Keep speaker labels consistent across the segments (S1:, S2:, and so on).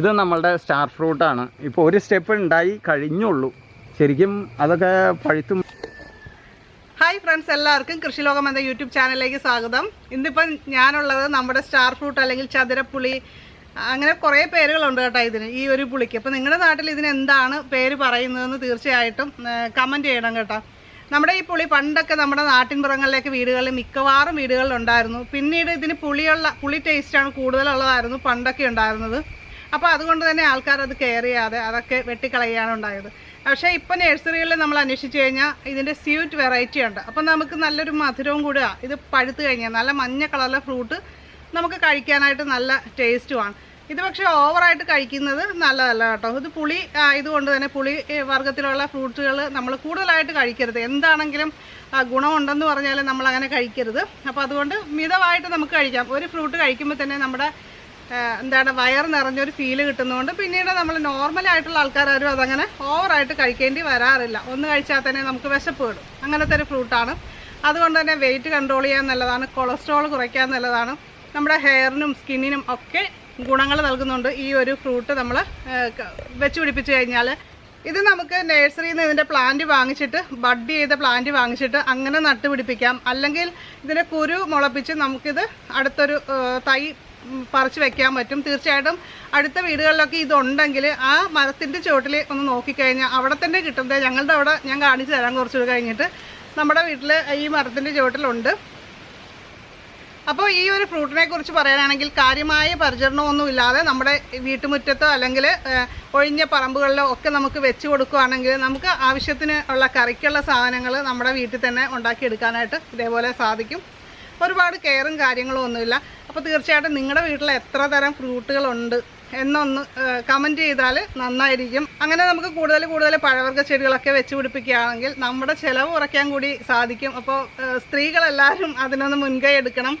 S1: ഇത് നമ്മളുടെ സ്റ്റാർ ഫ്രൂട്ടാണ് ഇപ്പോൾ ഒരു സ്റ്റെപ്പ് ഉണ്ടായി കഴിഞ്ഞുള്ളൂ. ശരിക്കും അതൊക്കെ പഴുത്തും
S2: ഹായ് ഫ്രണ്ട്സ് എല്ലാവർക്കും കൃഷിലോകം എന്ന യൂട്യൂബ് ചാനലിലേക്ക് സ്വാഗതം. ഇന്നിപ്പം ഞാനുള്ളത് നമ്മുടെ സ്റ്റാർ ഫ്രൂട്ട് അല്ലെങ്കിൽ ചതുരപ്പുളി അങ്ങനെ കുറേ പേരുകളുണ്ട് കേട്ടോ ഇതിന് ഈ ഒരു പുളിക്ക്. അപ്പോൾ നിങ്ങളുടെ നാട്ടിൽ ഇതിന് എന്താണ് പേര് പറയുന്നതെന്ന് തീർച്ചയായിട്ടും കമന്റ് ചെയ്യണം കേട്ടോ. നമ്മുടെ ഈ പുളി പണ്ടൊക്കെ നമ്മുടെ നാട്ടിൻപുറങ്ങളിലേക്ക് വീടുകളിൽ മിക്കവാറും വീടുകളിലുണ്ടായിരുന്നു പിന്നീട് ഇതിന് പുളിയുള്ള പുളി ടേസ്റ്റാണ് കൂടുതലുള്ളതായിരുന്നു പണ്ടൊക്കെ ഉണ്ടായിരുന്നത്. അപ്പോൾ അതുകൊണ്ട് തന്നെ ആൾക്കാർ അത് കെയർ ചെയ്യാതെ അതൊക്കെ വെട്ടിക്കളയാണ് ഉണ്ടായത്. പക്ഷേ ഇപ്പോൾ നഴ്സറികളിൽ നമ്മൾ അന്വേഷിച്ച് കഴിഞ്ഞാൽ ഇതിന്റെ സ്വീറ്റ് വെറൈറ്റി ഉണ്ട്. അപ്പം നമുക്ക് നല്ലൊരു മധുരവും കൂടെ ഇത് പഴുത്ത് കഴിഞ്ഞാൽ നല്ല മഞ്ഞ കളറിലെ ഫ്രൂട്ട് നമുക്ക് കഴിക്കാനായിട്ട് നല്ല ടേസ്റ്റുമാണ് ഇത് പക്ഷേ ഓവറായിട്ട് കഴിക്കുന്നത് നല്ലതല്ല കേട്ടോ. ഇത് പുളി ഇതുകൊണ്ട് തന്നെ പുളി വർഗത്തിലുള്ള ഫ്രൂട്ട്സുകൾ നമ്മൾ കൂടുതലായിട്ട് കഴിക്കരുത്. എന്താണെങ്കിലും ഗുണമുണ്ടെന്ന് പറഞ്ഞാൽ നമ്മൾ അങ്ങനെ കഴിക്കരുത്. അപ്പോൾ അതുകൊണ്ട് മിതമായിട്ട് നമുക്ക് കഴിക്കാം. ഒരു ഫ്രൂട്ട് കഴിക്കുമ്പോൾ തന്നെ നമ്മുടെ എന്താണ് വയർ നിറഞ്ഞൊരു ഫീൽ കിട്ടുന്നതുകൊണ്ട് പിന്നീട് നമ്മൾ നോർമലായിട്ടുള്ള ആൾക്കാരും അതങ്ങനെ ഓവറായിട്ട് കഴിക്കേണ്ടി വരാറില്ല. ഒന്ന് കഴിച്ചാൽ തന്നെ നമുക്ക് വിശപ്പ് വിടും അങ്ങനത്തെ ഒരു ഫ്രൂട്ടാണ് അതുകൊണ്ട് തന്നെ വെയിറ്റ് കൺട്രോൾ ചെയ്യാൻ നല്ലതാണ്. കൊളസ്ട്രോൾ കുറയ്ക്കാൻ നല്ലതാണ്. നമ്മുടെ ഹെയറിനും സ്കിന്നിനും ഒക്കെ ഗുണങ്ങൾ നൽകുന്നുണ്ട് ഈ ഒരു ഫ്രൂട്ട് നമ്മൾ വെച്ച് പിടിപ്പിച്ച് കഴിഞ്ഞാൽ ഇത് നമുക്ക് നഴ്സറിയിൽ നിന്ന് ഇതിന്റെ പ്ലാന്റ് വാങ്ങിച്ചിട്ട് ബഡ് ചെയ്ത പ്ലാന്റ് വാങ്ങിച്ചിട്ട് അങ്ങനെ നട്ടുപിടിപ്പിക്കാം. അല്ലെങ്കിൽ ഇതിന്റെ കുരു മുളപ്പിച്ച് നമുക്കിത് അടുത്തൊരു തൈ പറിച്ച് വെക്കാൻ പറ്റും. തീർച്ചയായിട്ടും അടുത്ത വീടുകളിലൊക്കെ ഇതുണ്ടെങ്കിൽ ആ മരത്തിന്റെ ചുവട്ടിൽ ഒന്ന് നോക്കിക്കഴിഞ്ഞാൽ അവിടെ തന്നെ കിട്ടുന്നത് ഞങ്ങളുടെ അവിടെ ഞാൻ കാണിച്ചു തരാം കുറച്ചുകൂടി കഴിഞ്ഞിട്ട്. നമ്മുടെ വീട്ടിൽ ഈ മരത്തിന്റെ ചുവട്ടിലുണ്ട്. അപ്പോൾ ഈ ഒരു ഫ്രൂട്ടിനെ കുറിച്ച് പറയാനാണെങ്കിൽ കാര്യമായ പരിചരണമൊന്നും ഇല്ലാതെ നമ്മുടെ വീട്ടുമുറ്റത്തോ അല്ലെങ്കിൽ ഒഴിഞ്ഞ പറമ്പുകളിലോ ഒക്കെ നമുക്ക് വെച്ച് കൊടുക്കുകയാണെങ്കിൽ നമുക്ക് ആവശ്യത്തിന് ഉള്ള കറിക്കുള്ള സാധനങ്ങൾ നമ്മുടെ വീട്ടിൽ തന്നെ ഉണ്ടാക്കിയെടുക്കാനായിട്ട് ഇതേപോലെ സാധിക്കും. ഒരുപാട് കെയറും കാര്യങ്ങളും ഒന്നുമില്ല. അപ്പോൾ തീർച്ചയായിട്ടും നിങ്ങളുടെ വീട്ടിൽ എത്ര തരം ഫ്രൂട്ടുകളുണ്ട് എന്നൊന്ന് കമന്റ് ചെയ്താൽ നന്നായിരിക്കും. അങ്ങനെ നമുക്ക് കൂടുതൽ കൂടുതൽ പഴവർഗ ചെടികളൊക്കെ വെച്ച് പിടിപ്പിക്കുകയാണെങ്കിൽ നമ്മുടെ ചിലവ് കുറയ്ക്കാൻ കൂടി സാധിക്കും. അപ്പോൾ സ്ത്രീകളെല്ലാവരും അതിനൊന്ന് മുൻകൈ എടുക്കണം.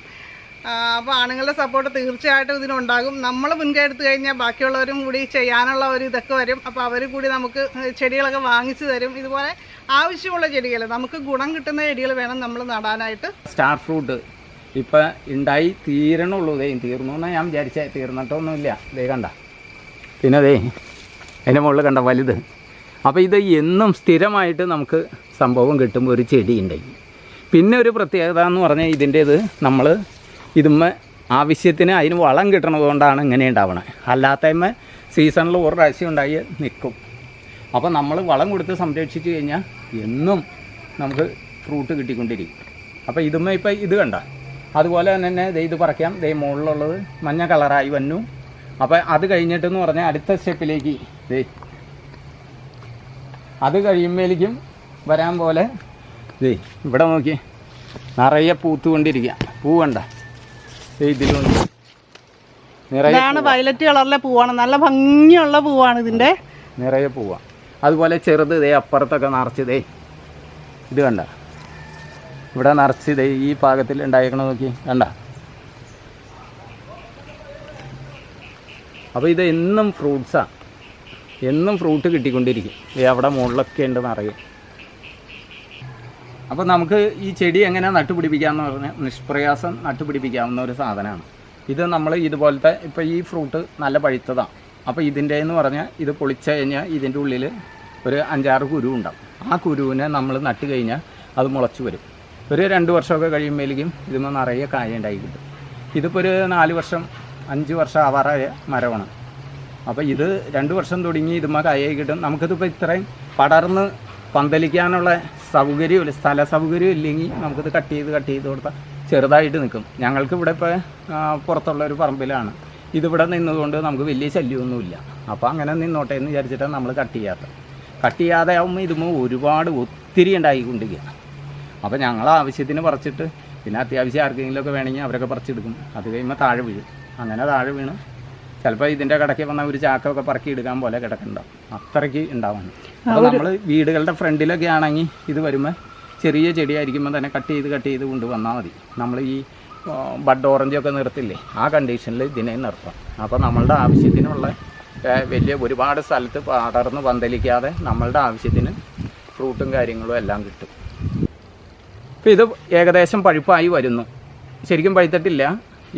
S2: അപ്പോൾ ആണുങ്ങളുടെ സപ്പോർട്ട് തീർച്ചയായിട്ടും ഇതിനുണ്ടാകും. നമ്മൾ മുൻകൈ എടുത്തു കഴിഞ്ഞാൽ ബാക്കിയുള്ളവരും കൂടി ചെയ്യാനുള്ള ഒരു ഇതൊക്കെ വരും. അപ്പോൾ അവർ കൂടി നമുക്ക് ചെടികളൊക്കെ വാങ്ങിച്ചു തരും. ഇതുപോലെ ആവശ്യമുള്ള ചെടികൾ നമുക്ക് ഗുണം കിട്ടുന്ന ചെടികൾ വേണം നമ്മൾ നടാനായിട്ട്.
S1: സ്റ്റാർ ഫ്രൂട്ട് ഇപ്പം ഉണ്ടായി തീരണുള്ളൂ ദേ തീർന്നു എന്നാണ് ഞാൻ വിചാരിച്ചേ തീർന്നിട്ടൊന്നുമില്ല. ദേ കണ്ട. പിന്നെ ദേ അതിന്റെ മുകളിൽ കണ്ട വലുത്. അപ്പോൾ ഇത് എന്നും സ്ഥിരമായിട്ട് നമുക്ക് സംഭവം കിട്ടുമ്പോൾ ഒരു ചെടി ഉണ്ടെങ്കിൽ പിന്നെ ഒരു പ്രത്യേകത എന്ന് പറഞ്ഞാൽ ഇതിന്റേത് നമ്മൾ ഇതുമ്മ ആവശ്യത്തിന് അതിന് വളം കിട്ടണത് കൊണ്ടാണ് ഇങ്ങനെ ഉണ്ടാവണത് അല്ലാത്തമ്മ സീസണിൽ ഒരു പ്രാവശ്യം ഉണ്ടായി നിൽക്കും അപ്പോൾ നമ്മൾ വളം കൊടുത്ത് സംരക്ഷിച്ച് കഴിഞ്ഞാൽ എന്നും നമുക്ക് ഫ്രൂട്ട് കിട്ടിക്കൊണ്ടിരിക്കും. അപ്പോൾ ഇതുമ്മ ഇപ്പോൾ ഇത് കണ്ട. അതുപോലെ തന്നെ ദേ ഇത് പറിക്കാം. ദേ മുകളിലുള്ളത് മഞ്ഞ കളറായി വന്നു. അപ്പോൾ അത് കഴിഞ്ഞിട്ടെന്ന് പറഞ്ഞാൽ അടുത്ത സ്റ്റെപ്പിലേക്ക് ദേ. അത് കഴിയുമ്പോഴേക്കും വരാൻ പോലെ ദേ ഇവിടെ നോക്കി. നിറയെ പൂത്തുകൊണ്ടിരിക്കുക പൂ കണ്ട ദേ ഇതിലുണ്ട്
S2: ഇതാണ് വയലറ്റ് കളറിലെ പൂവാണ്. നല്ല ഭംഗിയുള്ള പൂവാണ് ഇതിന്റെ
S1: നിറയെ പൂവാണ് അതുപോലെ ചെറുത് ദേ അപ്പുറത്തൊക്കെ നിറച്ച് ദേ. ഇത് കണ്ട. ഇവിടെ നിറച്ച് ദേ ഈ പാകത്തിൽ ഉണ്ടായേക്കണ നോക്കി. കണ്ട? അപ്പോൾ ഇത് എന്നും ഫ്രൂട്ട്സാണ് എന്നും ഫ്രൂട്ട് കിട്ടിക്കൊണ്ടിരിക്കും. ദേ അവിടെ മുകളിലൊക്കെ ഉണ്ടെന്ന് അറിയാം അപ്പോൾ നമുക്ക് ഈ ചെടി എങ്ങനെ നട്ടുപിടിപ്പിക്കാമെന്ന് പറഞ്ഞാൽ നിഷ്പ്രയാസം നട്ടുപിടിപ്പിക്കാവുന്ന ഒരു സാധനമാണ്. ഇത് നമ്മൾ ഇതുപോലത്തെ ഇപ്പോൾ ഈ ഫ്രൂട്ട് നല്ല പഴുത്തതാണ് അപ്പോൾ ഇതിന്റെ എന്ന് പറഞ്ഞാൽ ഇത് പൊളിച്ചു കഴിഞ്ഞാൽ ഇതിന്റെ ഉള്ളിൽ ഒരു അഞ്ചാറ് കുരു ഉണ്ടാവും. ആ കുരുവിനെ നമ്മൾ നട്ട് കഴിഞ്ഞാൽ അത് മുളച്ചു വരും. ഒരു രണ്ട് വർഷമൊക്കെ കഴിയുമ്പോഴേക്കും ഇതിന് നിറയെ കായ ഉണ്ടായി കിട്ടും. ഇതിപ്പോൾ ഒരു നാല് വർഷം അഞ്ച് വർഷം ആവാറായ മരമാണ്. അപ്പോൾ ഇത് രണ്ട് വർഷം തുടങ്ങി ഇതുമ്മ കായായി കിട്ടും. നമുക്കിതിപ്പോൾ ഇത്രയും പടർന്ന് പന്തലിക്കാനുള്ള സൗകര്യമില്ല സ്ഥല സൗകര്യം ഇല്ലെങ്കിൽ നമുക്കിത് കട്ട് ചെയ്ത് കട്ട് ചെയ്ത് കൊടുത്താൽ ചെറുതായിട്ട് നിൽക്കും. ഞങ്ങൾക്ക് ഇവിടെ ഇപ്പോൾ പുറത്തുള്ള ഒരു പറമ്പിലാണ്. ഇതിവിടെ നിന്നതുകൊണ്ട് നമുക്ക് വലിയ ശല്യമൊന്നുമില്ല. അപ്പോൾ അങ്ങനെ നിന്നോട്ടെ എന്ന് വിചാരിച്ചിട്ടാണ് നമ്മൾ കട്ട് ചെയ്യാത്തത്. കട്ട് ചെയ്യാതെ ആകുമ്പോൾ ഇതുമ്പോൾ ഒരുപാട് ഒത്തിരി ഉണ്ടായിക്കൊണ്ടിരിക്കുക അപ്പോൾ ഞങ്ങൾ ആവശ്യത്തിന് പറിച്ചിട്ട് പിന്നെ അത്യാവശ്യം ആർക്കെങ്കിലുമൊക്കെ വേണമെങ്കിൽ അവരൊക്കെ പറിച്ചെടുക്കും. അത് കഴിയുമ്പോൾ താഴെ വീഴും. അങ്ങനെ താഴെ വീണ്. ചിലപ്പോൾ ഇതിന്റെ കിടക്കി വന്ന ഒരു ചാക്കൊക്കെ പറക്കി എടുക്കാൻ പോലെ കിടക്കുന്നുണ്ടാവും അത്രയ്ക്ക് ഉണ്ടാവാണ്. അപ്പോൾ നമ്മൾ വീടുകളുടെ ഫ്രണ്ടിലൊക്കെ ആണെങ്കിൽ ഇത് വരുമ്പോൾ ചെറിയ ചെടിയായിരിക്കുമ്പോൾ തന്നെ കട്ട് ചെയ്ത് കട്ട് ചെയ്ത് കൊണ്ടുവന്നാൽ മതി. നമ്മൾ ഈ ബഡ് ഓറഞ്ചൊക്കെ നിർത്തില്ലേ ആ കണ്ടീഷനിൽ ഇതിനെ നിർത്താം. അപ്പോൾ നമ്മളുടെ ആവശ്യത്തിനുള്ള വലിയ ഒരുപാട് സ്ഥലത്ത് പടർന്ന് പന്തലിക്കാതെ നമ്മളുടെ ആവശ്യത്തിന് ഫ്രൂട്ടും കാര്യങ്ങളും എല്ലാം കിട്ടും. ഇപ്പോൾ ഇത് ഏകദേശം പഴുപ്പായി വരുന്നു. ശരിക്കും പഴുത്തിട്ടില്ല.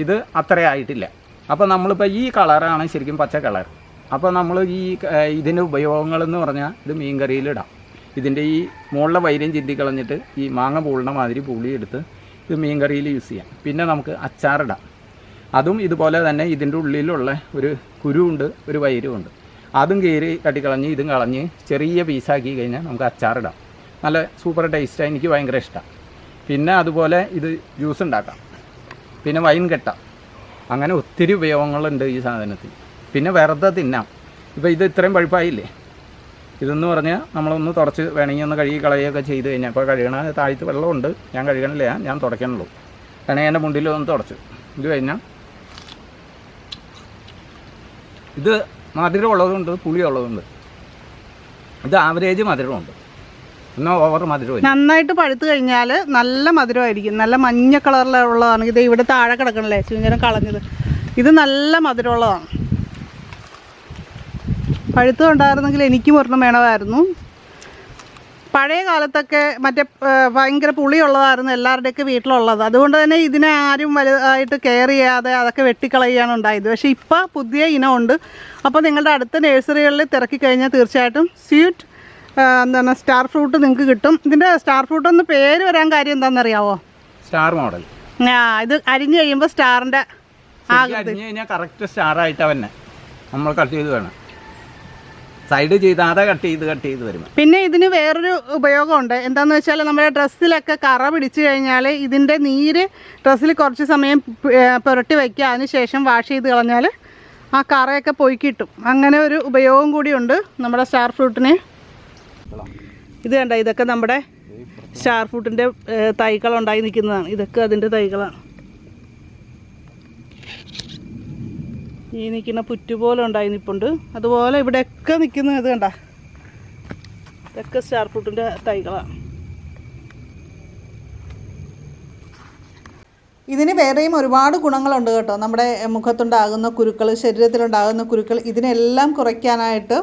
S1: ഇത് അത്ര ആയിട്ടില്ല. അപ്പോൾ നമ്മളിപ്പോൾ ഈ കളറാണ് ശരിക്കും പച്ച കളർ. അപ്പോൾ നമ്മൾ ഈ ഇതിന്റെ ഉപയോഗങ്ങളെന്ന് പറഞ്ഞാൽ ഇത് മീൻകറിയിലിടാം. ഇതിന്റെ ഈ മുകളിലെ വൈര്യം ചിന്തി കളഞ്ഞിട്ട് ഈ മാങ്ങ പൂളിന മാതിരി പുളി എടുത്ത് ഇത് മീൻകറിയിൽ യൂസ് ചെയ്യാം. പിന്നെ നമുക്ക് അച്ചാറിടാം. അതും ഇതുപോലെ തന്നെ ഇതിന്റെ ഉള്ളിലുള്ള ഒരു കുരുവുണ്ട് ഒരു വൈരുമുണ്ട് അതും കീറി തട്ടിക്കളഞ്ഞ് ഇതും കളഞ്ഞ് ചെറിയ പീസാക്കി കഴിഞ്ഞാൽ നമുക്ക് അച്ചാറിടാം. നല്ല സൂപ്പർ ടേസ്റ്റാണ് എനിക്ക് ഭയങ്കര ഇഷ്ടമാണ് പിന്നെ അതുപോലെ ഇത് ജ്യൂസ് ഉണ്ടാക്കാം. പിന്നെ വൈൻ കെട്ടാം. അങ്ങനെ ഒത്തിരി ഉപയോഗങ്ങളുണ്ട് ഈ സാധനത്തിൽ. പിന്നെ വെറുതെ തിന്നാം. ഇപ്പോൾ ഇത് ഇത്രയും പഴുപ്പായില്ലേ? ഇതെന്ന് പറഞ്ഞാൽ നമ്മളൊന്ന് തുടച്ച് വേണമെങ്കിൽ ഒന്ന് കഴുകി കളയുകയൊക്കെ ചെയ്ത് കഴിഞ്ഞാൽ. ഇപ്പോൾ കഴുകണ താഴത്ത് വെള്ളമുണ്ട്. ഞാൻ കഴുകണില്ല. ഞാൻ തുടയ്ക്കണുള്ളൂ. വേണമെങ്കിൽ എന്റെ മുണ്ടിൽ ഒന്ന് തുടച്ചു. ഇത് കഴിഞ്ഞാൽ ഇത് മധുരമുള്ളതുണ്ട് പുളിയുള്ളതുണ്ട്. ഇത് ആവറേജ് മധുരമുണ്ട്.
S2: നന്നായിട്ട് പഴുത്തു കഴിഞ്ഞാൽ നല്ല മധുരമായിരിക്കും. നല്ല മഞ്ഞ കളറിലുള്ളതാണ്. ഇത് ഇവിടെ താഴെ കിടക്കണല്ലേ? ചൂഞ്ഞരം കളഞ്ഞത്. ഇത് നല്ല മധുരമുള്ളതാണ്. പഴുത്തുണ്ടായിരുന്നെങ്കിൽ എനിക്കും ഒരെണ്ണം വേണമായിരുന്നു. പഴയ കാലത്തൊക്കെ മറ്റേ ഭയങ്കര പുളിയുള്ളതായിരുന്നു എല്ലാവരുടെയൊക്കെ വീട്ടിലുള്ളത്. അതുകൊണ്ട് തന്നെ ഇതിനെ ആരും വലുതായിട്ട് കെയർ ചെയ്യാതെ അതൊക്കെ വെട്ടിക്കളയുകയാണ് ഉണ്ടായത്. പക്ഷേ ഇപ്പോൾ പുതിയ ഇനമുണ്ട്. അപ്പോൾ നിങ്ങളുടെ അടുത്ത നഴ്സറികളിൽ തിരക്കി കഴിഞ്ഞാൽ തീർച്ചയായിട്ടും സ്വീറ്റ് എന്താണ് സ്റ്റാർ ഫ്രൂട്ട് നിങ്ങൾക്ക് കിട്ടും. ഇതിന്റെ സ്റ്റാർ ഫ്രൂട്ട് ഒന്ന് പേര് വരാൻ കാര്യം എന്താണെന്നറിയാവോ?
S1: സ്റ്റാർ മോഡൽ
S2: ആ ഇത് അരിഞ്ഞു കഴിയുമ്പോൾ സ്റ്റാറിന്റെ
S1: അരിഞ്ഞു കഴിഞ്ഞാൽ കറക്റ്റ് സ്റ്റാർ ആയിട്ട് തന്നെ നമ്മൾ കട്ട് ചെയ്ത് വേണം. സൈഡ് ചെയ്താതെ കട്ട് ചെയ്ത് കട്ട് ചെയ്ത് വരും
S2: പിന്നെ ഇതിന് വേറൊരു ഉപയോഗമുണ്ട്. എന്താണെന്ന് വെച്ചാൽ നമ്മുടെ ഡ്രസ്സിലൊക്കെ കറ പിടിച്ചു കഴിഞ്ഞാൽ ഇതിന്റെ നീര് ഡ്രസ്സിൽ കുറച്ച് സമയം പുരട്ടി വയ്ക്കുക അതിന് ശേഷം വാഷ് ചെയ്ത് കളഞ്ഞാൽ ആ കറയൊക്കെ പോയി കിട്ടും. അങ്ങനെ ഒരു ഉപയോഗം കൂടിയുണ്ട് നമ്മുടെ സ്റ്റാർ ഫ്രൂട്ടിന് ഇത് കണ്ട? ഇതൊക്കെ നമ്മുടെ സ്റ്റാർ ഫ്രൂട്ടിന്റെ തൈകളുണ്ടായി നിൽക്കുന്നതാണ്. ഇതൊക്കെ അതിന്റെ തൈകളാണ്. ഈ നിൽക്കുന്ന പുറ്റുപോലെ ഉണ്ടായി നിൽപ്പുണ്ട് അതുപോലെ ഇവിടെയൊക്കെ നിൽക്കുന്ന ഇത് കണ്ട? ഇതൊക്കെ സ്റ്റാർ ഫ്രൂട്ടിന്റെ തൈകളാണ്. ഇതിന് വേറെയും ഒരുപാട് ഗുണങ്ങളുണ്ട് കേട്ടോ. നമ്മുടെ മുഖത്തുണ്ടാകുന്ന കുരുക്കൾ ശരീരത്തിലുണ്ടാകുന്ന കുരുക്കൾ ഇതിനെല്ലാം കുറയ്ക്കാനായിട്ട്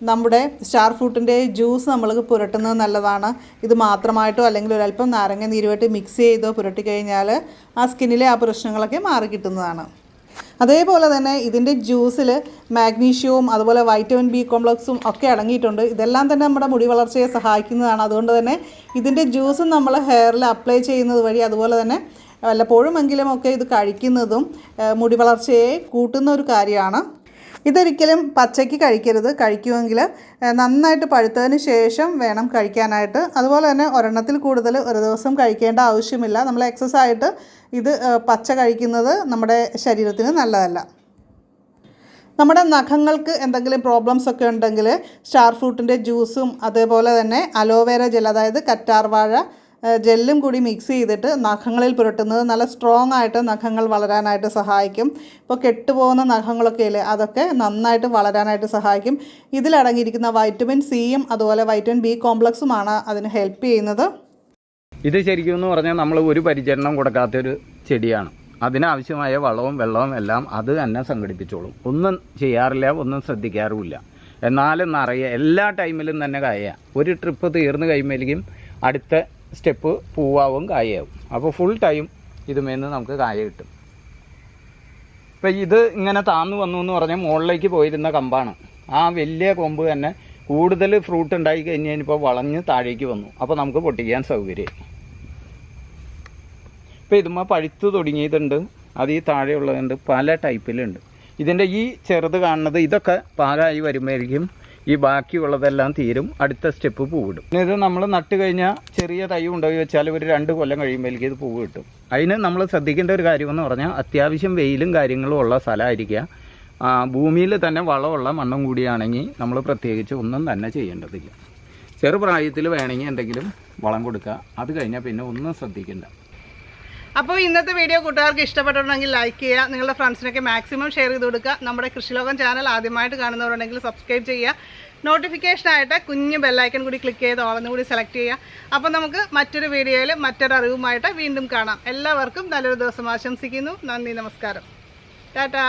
S2: നമ്മുടെ സ്റ്റാർ ഫ്രൂട്ടിന്റെ ജ്യൂസ് നമ്മൾ പുരട്ടുന്നത് നല്ലതാണ്. ഇത് മാത്രമായിട്ടോ അല്ലെങ്കിൽ ഒരല്പം നാരങ്ങ നീരുമായിട്ട് മിക്സ് ചെയ്തോ പുരട്ടി കഴിഞ്ഞാൽ ആ സ്കിന്നിലെ ആ പ്രശ്നങ്ങളൊക്കെ മാറി കിട്ടുന്നതാണ്. അതേപോലെ തന്നെ ഇതിന്റെ ജ്യൂസിൽ മാഗ്നീഷ്യവും അതുപോലെ വൈറ്റമിൻ ബി കോംപ്ലക്സും ഒക്കെ അടങ്ങിയിട്ടുണ്ട്. ഇതെല്ലാം തന്നെ നമ്മുടെ മുടി വളർച്ചയെ സഹായിക്കുന്നതാണ്. അതുകൊണ്ട് തന്നെ ഇതിന്റെ ജ്യൂസ് നമ്മൾ ഹെയറിൽ അപ്ലൈ ചെയ്യുന്നത് വഴി അതുപോലെ തന്നെ വല്ലപ്പോഴുമെങ്കിലും ഒക്കെ ഇത് കഴിക്കുന്നതും മുടി വളർച്ചയെ കൂട്ടുന്ന ഒരു കാര്യമാണ്. ഇതൊരിക്കലും പച്ചയ്ക്ക് കഴിക്കരുത്. കഴിക്കുമെങ്കിൽ നന്നായിട്ട് പഴുത്തതിന് ശേഷം വേണം കഴിക്കാനായിട്ട്. അതുപോലെ തന്നെ ഒരെണ്ണത്തിൽ കൂടുതൽ ഒരു ദിവസം കഴിക്കേണ്ട ആവശ്യമില്ല. നമ്മൾ എക്സസ് ആയിട്ട് ഇത് പച്ച കഴിക്കുന്നത് നമ്മുടെ ശരീരത്തിന് നല്ലതല്ല. നമ്മുടെ നഖങ്ങൾക്ക് എന്തെങ്കിലും പ്രോബ്ലംസ് ഒക്കെ ഉണ്ടെങ്കിൽ സ്റ്റാർ ഫ്രൂട്ടിന്റെ ജ്യൂസും അതേപോലെ തന്നെ അലോവേര ജെൽ അതായത് കറ്റാർവാഴ ജെല്ലും കൂടി മിക്സ് ചെയ്തിട്ട് നഖങ്ങളിൽ പുരട്ടുന്നത് നല്ല സ്ട്രോങ് ആയിട്ട് നഖങ്ങൾ വളരാനായിട്ട് സഹായിക്കും. ഇപ്പോൾ കെട്ടുപോകുന്ന നഖങ്ങളൊക്കെ ഇല്ലേ അതൊക്കെ നന്നായിട്ട് വളരാനായിട്ട് സഹായിക്കും. ഇതിലടങ്ങിയിരിക്കുന്ന വൈറ്റമിൻ സിയും അതുപോലെ വൈറ്റമിൻ ബി കോംപ്ലക്സുമാണ് അതിന് ഹെൽപ്പ് ചെയ്യുന്നത്.
S1: ഇത് ശരിക്കും എന്ന് പറഞ്ഞാൽ നമ്മൾ ഒരു പരിചരണം കൊടുക്കാത്തൊരു ചെടിയാണ്. അതിനാവശ്യമായ വളവും വെള്ളവും എല്ലാം അത് തന്നെ സംഘടിപ്പിച്ചോളും. ഒന്നും ചെയ്യാറില്ല ഒന്നും ശ്രദ്ധിക്കാറുമില്ല. എന്നാലും നിറയെ എല്ലാ ടൈമിലും തന്നെ കായ. ഒരു ട്രിപ്പ് തീർന്നു കഴിയുമ്പോഴേക്കും അടുത്ത സ്റ്റെപ്പ് പൂവാവും കായയാവും. അപ്പോൾ ഫുൾ ടൈം ഇതുമേന്ന് നമുക്ക് കായ കിട്ടും. ഇപ്പം ഇത് ഇങ്ങനെ താന്നു വന്നു എന്ന് പറഞ്ഞാൽ മുകളിലേക്ക് പോയിരുന്ന കമ്പാണ്. ആ വലിയ കൊമ്പ് തന്നെ കൂടുതൽ ഫ്രൂട്ട് ഉണ്ടായി കഴിഞ്ഞ് കഴിഞ്ഞപ്പോൾ വളഞ്ഞ് താഴേക്ക് വന്നു. അപ്പോൾ നമുക്ക് പൊട്ടിക്കാൻ സൗകര്യം. ഇപ്പം ഇതുമ്മ പഴുത്ത് തുടങ്ങിയതുണ്ട് അത് ഈ താഴെയുള്ളതുണ്ട് പല ടൈപ്പിലുണ്ട് ഇതിന്റെ ഈ ചെറുത് കാണുന്നത് ഇതൊക്കെ പാകമായി വരുമ്പോഴേക്കും ഈ ബാക്കിയുള്ളതെല്ലാം തീരും അടുത്ത സ്റ്റെപ്പ് പൂവിടും പിന്നെ ഇത് നമ്മൾ നട്ട് കഴിഞ്ഞാൽ ചെറിയ തൈ ഉണ്ടായി വെച്ചാൽ ഒരു രണ്ട് കൊല്ലം കഴിയുമ്പോഴേക്കും ഇത് പൂവ് കിട്ടും. അതിന് നമ്മൾ ശ്രദ്ധിക്കേണ്ട ഒരു കാര്യമെന്ന് പറഞ്ഞാൽ അത്യാവശ്യം വെയിലും കാര്യങ്ങളും ഉള്ള സ്ഥലമായിരിക്കുക. ഭൂമിയിൽ തന്നെ വളമുള്ള മണ്ണും കൂടിയാണെങ്കിൽ നമ്മൾ പ്രത്യേകിച്ച് ഒന്നും തന്നെ ചെയ്യേണ്ടതില്ല. ചെറുപ്രായത്തിൽ വേണമെങ്കിൽ എന്തെങ്കിലും വളം കൊടുക്കുക. അത് കഴിഞ്ഞാൽ പിന്നെ ഒന്നും ശ്രദ്ധിക്കേണ്ട.
S2: അപ്പോൾ ഇന്നത്തെ വീഡിയോ കൂട്ടുകാർക്ക് ഇഷ്ടപ്പെട്ടിട്ടുണ്ടെങ്കിൽ ലൈക്ക് ചെയ്യുക. നിങ്ങളുടെ ഫ്രണ്ട്സിനൊക്കെ മാക്സിമം ഷെയർ ചെയ്ത് കൊടുക്കുക. നമ്മുടെ കൃഷിലോകം ചാനൽ ആദ്യമായിട്ട് കാണുന്നവരുണ്ടെങ്കിൽ സബ്സ്ക്രൈബ് ചെയ്യുക. നോട്ടിഫിക്കേഷനായിട്ട് കുഞ്ഞ് ബെല്ലൈക്കൺ കൂടി ക്ലിക്ക് ചെയ്ത് ഓളെന്ന് കൂടി സെലക്ട് ചെയ്യുക. അപ്പോൾ നമുക്ക് മറ്റൊരു വീഡിയോയിൽ മറ്റൊരു അറിവുമായിട്ട് വീണ്ടും കാണാം. എല്ലാവർക്കും നല്ലൊരു ദിവസം ആശംസിക്കുന്നു. നന്ദി നമസ്കാരം. ടാറ്റാ.